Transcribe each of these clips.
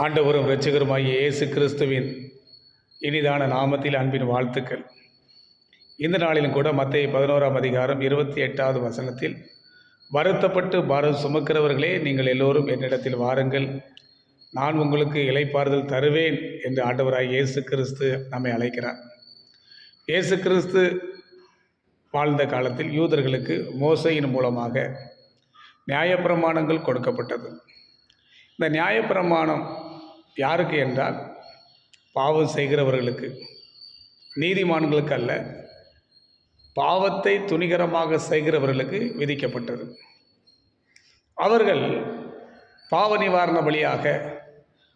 ஆண்டவரும் இரட்சகருமாகிய இயேசு கிறிஸ்துவின் இனிதான நாமத்தில் அன்பின் வாழ்த்துக்கள். இந்த நாளிலும் கூட மத்திய பதினோராம் அதிகாரம் இருபத்தி எட்டாவது வசனத்தில் வருத்தப்பட்டு பாரம் சுமக்கிறவர்களே நீங்கள் எல்லோரும் என்னிடத்தில் வாருங்கள். நான் உங்களுக்கு இலைப்பாறுதல் தருவேன் என்று ஆண்டவராய் இயேசு கிறிஸ்து நம்மை அழைக்கிறார். இயேசு கிறிஸ்து வாழ்ந்த காலத்தில் யூதர்களுக்கு மோசையின் மூலமாக நியாயப்பிரமாணங்கள் கொடுக்கப்பட்டது. இந்த நியாயப்பிரமாணம் யாருக்கு என்றால் பாவம் செய்கிறவர்களுக்கு நீதிமான்களுக்கு அல்ல பாவத்தை துணிகரமாக செய்கிறவர்களுக்கு விதிக்கப்பட்டது. அவர்கள் பாவ நிவாரண பலியாக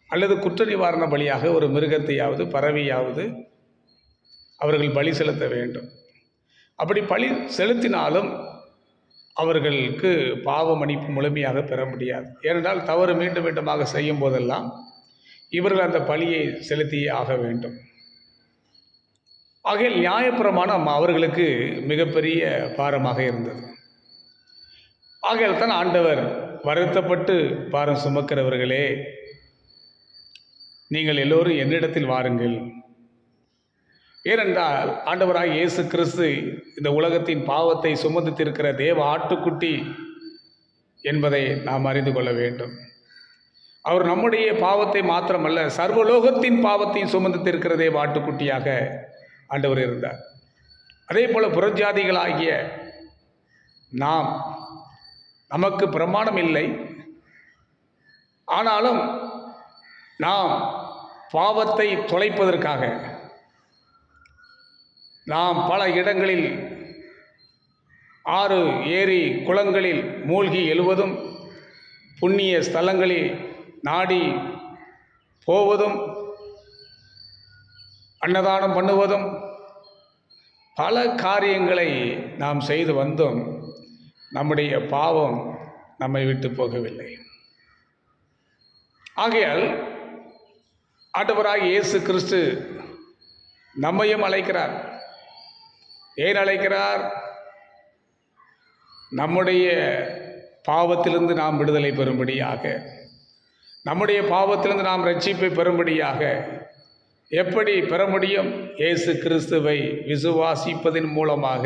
அல்லது குற்ற நிவாரண பலியாக ஒரு மிருகத்தையாவது பறவையாவது அவர்கள் பலி செலுத்த வேண்டும். அப்படி பலி செலுத்தினாலும் அவர்களுக்கு பாவ மன்னிப்பு முழுமையாக பெற முடியாது. ஏனென்றால் தவறு மீண்டும் மீண்டுமாக செய்யும் போதெல்லாம் இவர்கள் அந்த பழியை செலுத்தியே ஆக வேண்டும். ஆகையில் நியாயப்பிரமாணம் அவர்களுக்கு மிகப்பெரிய பாரமாக இருந்தது. ஆகையால் தான் ஆண்டவர் வருத்தப்பட்டு பாரம் சுமக்கிறவர்களே நீங்கள் எல்லோரும் என்னிடத்தில் வாருங்கள். ஏனென்றால் ஆண்டவராக இயேசு கிறிஸ்து இந்த உலகத்தின் பாவத்தை சுமந்துத்திருக்கிற தேவ ஆட்டுக்குட்டி என்பதை நாம் அறிந்து கொள்ள வேண்டும். அவர் நம்முடைய பாவத்தை மாத்திரமல்ல சர்வலோகத்தின் பாவத்தையும் சுமந்துத்திருக்கிறதே தேவ ஆட்டுக்குட்டியாக ஆண்டவர் இருந்தார். அதே போல் புறஜாதிகளாகிய நாம் நமக்கு பிரமாணம் இல்லை. ஆனாலும் நாம் பாவத்தை தொலைப்பதற்காக நாம் பல இடங்களில் ஆறு ஏரி குளங்களில் மூழ்கி எழுவதும் புண்ணிய ஸ்தலங்களில் நாடி போவதும் அன்னதானம் பண்ணுவதும் பல காரியங்களை நாம் செய்து வந்தோம். நம்முடைய பாவம் நம்மை விட்டு போகவில்லை. ஆகையால் ஆண்டவராக இயேசு கிறிஸ்து நம்மையும் அழைக்கிறார். ஏன் அழைக்கிறார்? நம்முடைய பாவத்திலிருந்து நாம் விடுதலை பெறும்படியாக. நம்முடைய பாவத்திலிருந்து நாம் ரட்சிப்பை பெறும்படியாக. எப்படி பெற முடியும்? இயேசு கிறிஸ்துவை விசுவாசிப்பதன் மூலமாக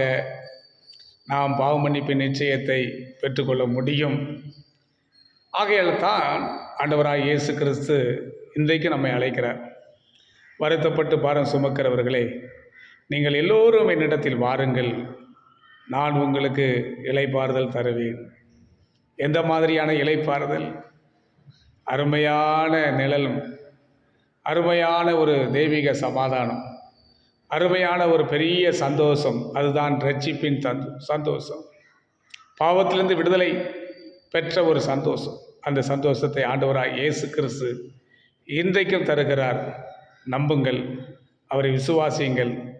நாம் பாவ மன்னிப்பின் நிச்சயத்தை பெற்றுக்கொள்ள முடியும். ஆகையால் தான் ஆண்டவராக இயேசு கிறிஸ்து இன்றைக்கு நம்மை அழைக்கிறார். வருத்தப்பட்டு பாரம் சுமக்கிறவர்களே நீங்கள் எல்லோரும் என்னிடத்தில் வாருங்கள். நான் உங்களுக்கு இலைப்பாறுதல் தருவேன். எந்த மாதிரியான இலைப்பாறுதல் அருமையான நிழலும் அருமையான ஒரு தெய்வீக சமாதானம் அருமையான ஒரு பெரிய சந்தோஷம். அதுதான் ரட்சிப்பின் தந்து சந்தோஷம். பாவத்திலிருந்து விடுதலை பெற்ற ஒரு சந்தோஷம். அந்த சந்தோஷத்தை ஆண்டவராக இயேசு கிறிஸ்து இன்றைக்கும் தருகிறார். நம்புங்கள் அவரை விசுவாசியுங்கள்.